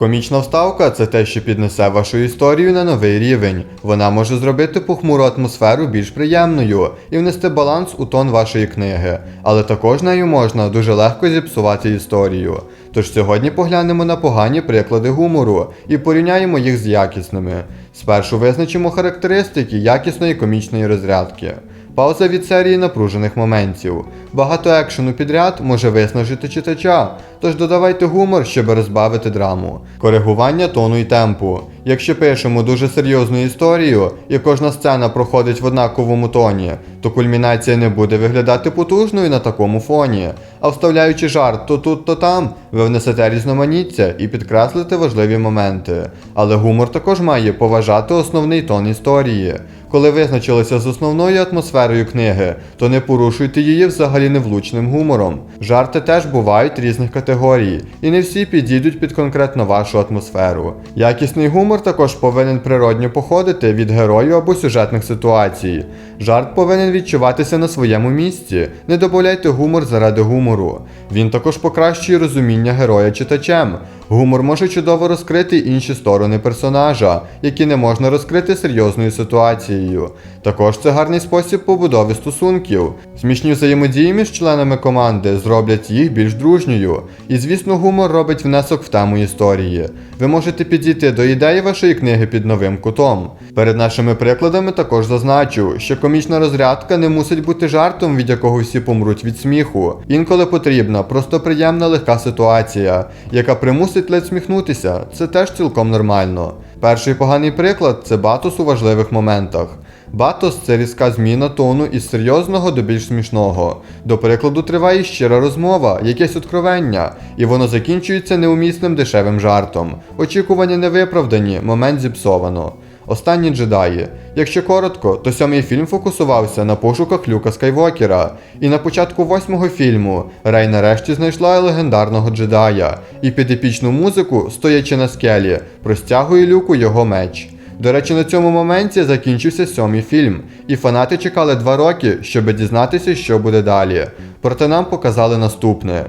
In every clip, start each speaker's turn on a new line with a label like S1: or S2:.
S1: Комічна вставка це те, що піднесе вашу історію на новий рівень. Вона може зробити похмуру атмосферу більш приємною і внести баланс у тон вашої книги, але також нею можна дуже легко зіпсувати історію. Тож сьогодні поглянемо на погані приклади гумору і порівняємо їх з якісними. Спершу визначимо характеристики якісної комічної розрядки. Пауза від серії напружених моментів. Багато екшену підряд може виснажити читача, тож додавайте гумор, щоб розбавити драму. Коригування тону і темпу. Якщо пишемо дуже серйозну історію і кожна сцена проходить в однаковому тоні, то кульмінація не буде виглядати потужною на такому фоні. А вставляючи жарт то тут, то там, ви внесете різноманіття і підкреслите важливі моменти. Але гумор також має поважати основний тон історії. Коли визначилися з основною атмосферою книги, то не порушуйте її взагалі невлучним гумором. Жарти теж бувають різних категорій, і не всі підійдуть під конкретно вашу атмосферу. Якісний гумор також повинен природньо походити від герою або сюжетних ситуацій. Жарт повинен відчуватися на своєму місці. Не додавайте гумор заради гумору. Він також покращує розуміння героя читачем. Гумор може чудово розкрити інші сторони персонажа, які не можна розкрити серйозною ситуацією. Також це гарний спосіб побудови стосунків. Смішні взаємодії між членами команди зроблять їх більш дружньою. І звісно, гумор робить внесок в тему історії. Ви можете підійти до ідеї вашої книги під новим кутом. Перед нашими прикладами також зазначу, що комічна розрядка не мусить бути жартом, від якого всі помруть від сміху. Інколи потрібна просто приємна легка ситуація, яка примусить ледь сміхнутися. Це теж цілком нормально. Перший поганий приклад це батос у важливих моментах. Батос це різка зміна тону із серйозного до більш смішного. До прикладу, триває щира розмова, якесь откровення, і воно закінчується неумісним дешевим жартом. Очікування не виправдані, момент зіпсовано. Останні джедаї. Якщо коротко, то сьомий фільм фокусувався на пошуках Люка Скайвокера. І на початку восьмого фільму Рей нарешті знайшла легендарного джедая, і під епічну музику, стоячи на скелі, простягує люку його меч. До речі, на цьому моменті закінчився сьомий фільм, і фанати чекали два роки, щоб дізнатися, що буде далі. Проте нам показали наступне.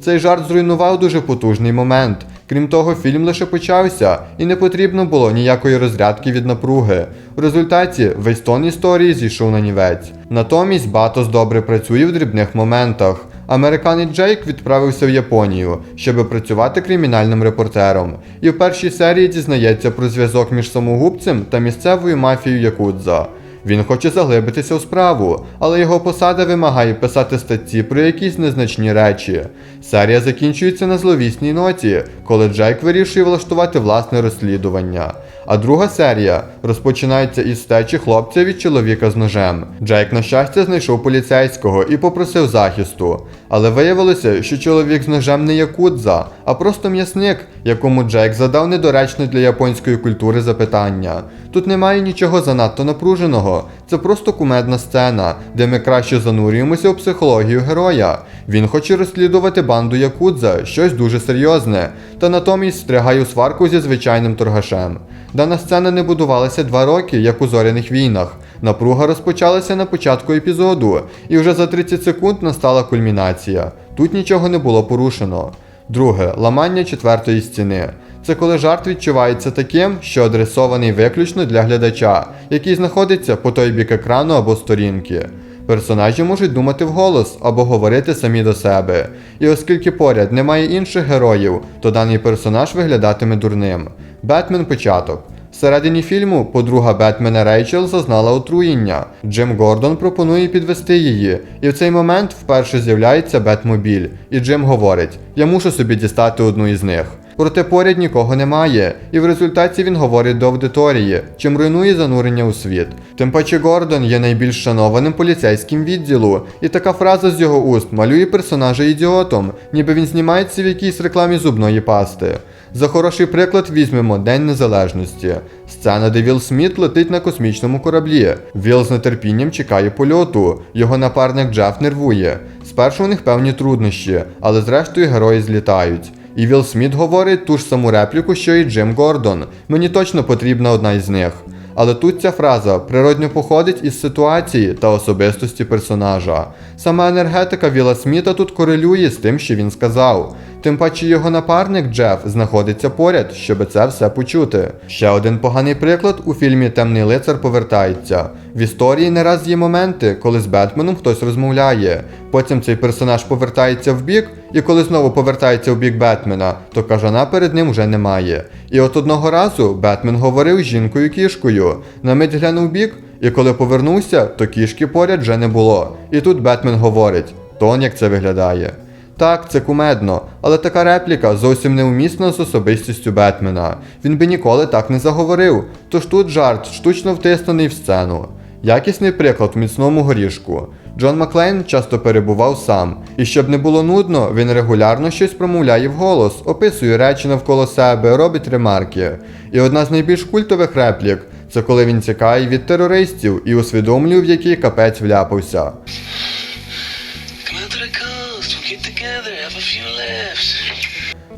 S1: Цей жарт зруйнував дуже потужний момент. Крім того, фільм лише почався, і не потрібно було ніякої розрядки від напруги. В результаті весь тон історії зійшов на нівець. Натомість Батос добре працює в дрібних моментах. Американець Джейк відправився в Японію, щоб працювати кримінальним репортером, і в першій серії дізнається про зв'язок між самогубцем та місцевою мафією Якудза. Він хоче заглибитися у справу, але його посада вимагає писати статті про якісь незначні речі. Серія закінчується на зловісній ноті, коли Джейк вирішує влаштувати власне розслідування. А друга серія розпочинається із стечі хлопця від чоловіка з ножем. Джейк, на щастя, знайшов поліцейського і попросив захисту. Але виявилося, що чоловік з ножем не якудза, а просто м'ясник, якому Джейк задав недоречне для японської культури запитання. Тут немає нічого занадто напруженого, це просто кумедна сцена, де ми краще занурюємося у психологію героя. Він хоче розслідувати банду Якудза, щось дуже серйозне, та натомість стригає у сварку зі звичайним торгашем. Дана сцена не будувалася два роки, як у зоряних війнах. Напруга розпочалася на початку епізоду, і вже за 30 секунд настала кульмінація. Тут нічого не було порушено. Друге ламання четвертої стіни. Це коли жарт відчувається таким, що адресований виключно для глядача, який знаходиться по той бік екрану або сторінки. Персонажі можуть думати вголос або говорити самі до себе. І оскільки поряд немає інших героїв, то даний персонаж виглядатиме дурним. Бетмен початок. Всередині фільму подруга Бетмена Рейчел зазнала отруєння. Джим Гордон пропонує підвести її, і в цей момент вперше з'являється Бетмобіль, і Джим говорить: Я мушу собі дістати одну із них. Проте поряд нікого немає, і в результаті він говорить до аудиторії, чим руйнує занурення у світ. Тим паче Гордон є найбільш шанованим поліцейським відділу, і така фраза з його уст малює персонажа ідіотом, ніби він знімається в якійсь рекламі зубної пасти. За хороший приклад візьмемо День Незалежності. Сцена, де Вілл Сміт летить на космічному кораблі. Вілл з нетерпінням чекає польоту. Його напарник Джеф нервує. Спершу у них певні труднощі, але зрештою герої злітають. І Вілл Сміт говорить ту ж саму репліку, що і Джим Гордон. Мені точно потрібна одна із них. Але тут ця фраза природньо походить із ситуації та особистості персонажа. Сама енергетика Віла Сміта тут корелює з тим, що він сказав. Тим паче його напарник Джеф знаходиться поряд, щоб це все почути. Ще один поганий приклад у фільмі Темний лицар повертається. В історії не раз є моменти, коли з Бетменом хтось розмовляє. Потім цей персонаж повертається в бік, і коли знову повертається в бік Бетмена, то кажана перед ним вже немає. І от одного разу Бетмен говорив з жінкою кішкою. На мить глянув бік, і коли повернувся, то кішки поряд вже не було. І тут Бетмен говорить: Тон, як це виглядає. Так, це кумедно, але така репліка зовсім неумісна з особистістю Бетмена. Він би ніколи так не заговорив. Тож тут жарт штучно втиснений в сцену. Якісний приклад в міцному горішку. Джон Маклейн часто перебував сам, і щоб не було нудно, він регулярно щось промовляє вголос, описує речі навколо себе, робить ремарки. І одна з найбільш культових реплік це коли він тікає від терористів і усвідомлює, в який капець вляпався.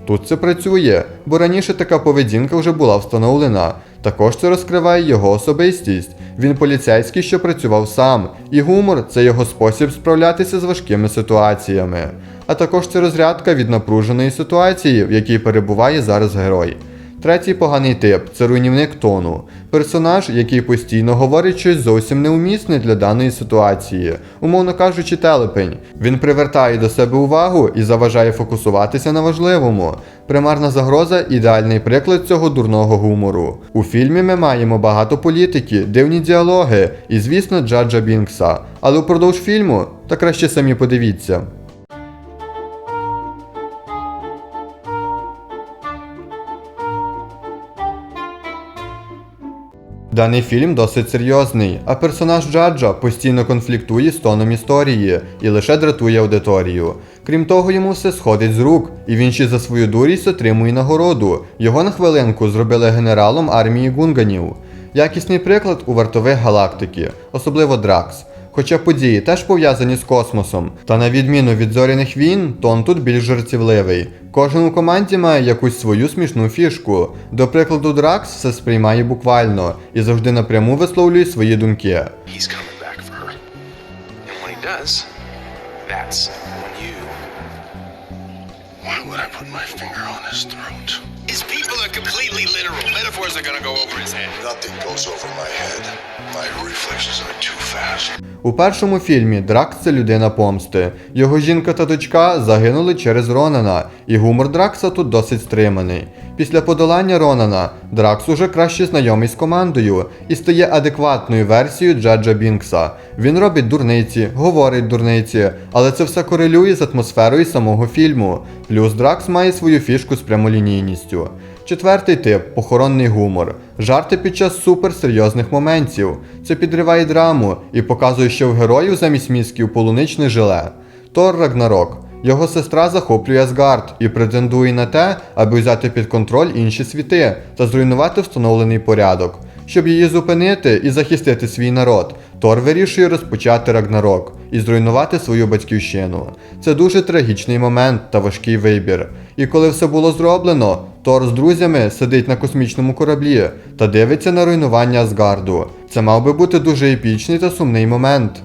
S1: Тут це працює, бо раніше така поведінка вже була встановлена. Також це розкриває його особистість. Він поліцейський, що працював сам, і гумор це його спосіб справлятися з важкими ситуаціями. А також це розрядка від напруженої ситуації, в якій перебуває зараз герой. Третій поганий тип це руйнівник тону. Персонаж, який постійно говорить щось зовсім неумісне для даної ситуації, умовно кажучи, телепень. Він привертає до себе увагу і заважає фокусуватися на важливому. Примарна загроза ідеальний приклад цього дурного гумору. У фільмі ми маємо багато політики, дивні діалоги і, звісно, Джаджа Бінкса. Але упродовж фільму, та краще самі подивіться. Даний фільм досить серйозний, а персонаж Джаджа постійно конфліктує з тоном історії і лише дратує аудиторію. Крім того, йому все сходить з рук, і він ще за свою дурість отримує нагороду. Його на хвилинку зробили генералом армії гунганів. Якісний приклад у вартових галактики, особливо Дракс. Хоча події теж пов'язані з космосом, та на відміну від зоряних війн, тон тут більш жартівливий. Кожен у команді має якусь свою смішну фішку. До прикладу, Дракс все сприймає буквально і завжди напряму висловлює свої думки.
S2: Why would I put my finger on his throat? His people are completely literal. Metaphors are gonna go over his head.
S3: Nothing goes over my head. My reflexes are too fast.
S1: У першому фільмі Дракс це людина помсти. Його жінка та дочка загинули через Ронана, і гумор Дракса тут досить стриманий. Після подолання Ронана Дракс уже краще знайомий з командою і стає адекватною версією Джаджа Бінкса. Він робить дурниці, говорить дурниці, але це все корелює з атмосферою самого фільму. Плюс Дракс має свою фішку з прямолінійністю. Четвертий тип похоронний гумор. Жарти під час суперсерйозних моментів. Це підриває драму і показує, що в героїв замість мізків полуничне желе. Тор Рагнарок. Його сестра захоплює Асгард і претендує на те, аби взяти під контроль інші світи та зруйнувати встановлений порядок. Щоб її зупинити і захистити свій народ, Тор вирішує розпочати Рагнарок і зруйнувати свою батьківщину. Це дуже трагічний момент та важкий вибір. І коли все було зроблено, Тор з друзями сидить на космічному кораблі та дивиться на руйнування Асгарду. Це мав би бути дуже епічний та сумний момент.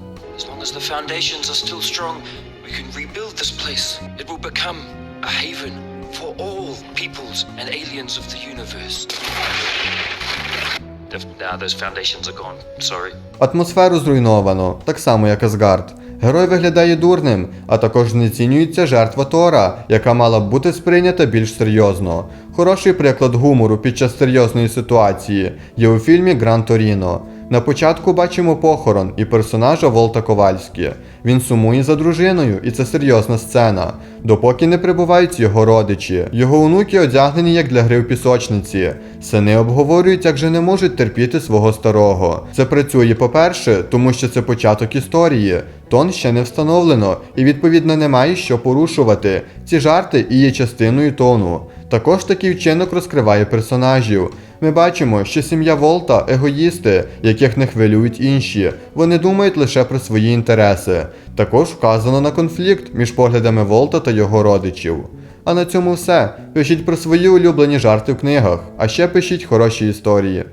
S1: Атмосферу зруйновано, так само як Асгард. Герой виглядає дурним, а також знецінюється жертва Тора, яка мала б бути сприйнята більш серйозно. Хороший приклад гумору під час серйозної ситуації є у фільмі Гран Торіно. На початку бачимо похорон і персонажа Волта Ковальські. Він сумує за дружиною, і це серйозна сцена, допоки не прибувають його родичі. Його онуки одягнені як для гри в пісочниці. Сини обговорюють, як же не можуть терпіти свого старого. Це працює, по-перше, тому що це початок історії. Тон ще не встановлено, і відповідно немає що порушувати. Ці жарти і є частиною тону. Також такий вчинок розкриває персонажів. Ми бачимо, що сім'я Волта егоїсти, яких не хвилюють інші. Вони думають лише про свої інтереси. Також вказано на конфлікт між поглядами Волта та його родичів. А на цьому все. Пишіть про свої улюблені жарти в книгах, а ще пишіть хороші історії.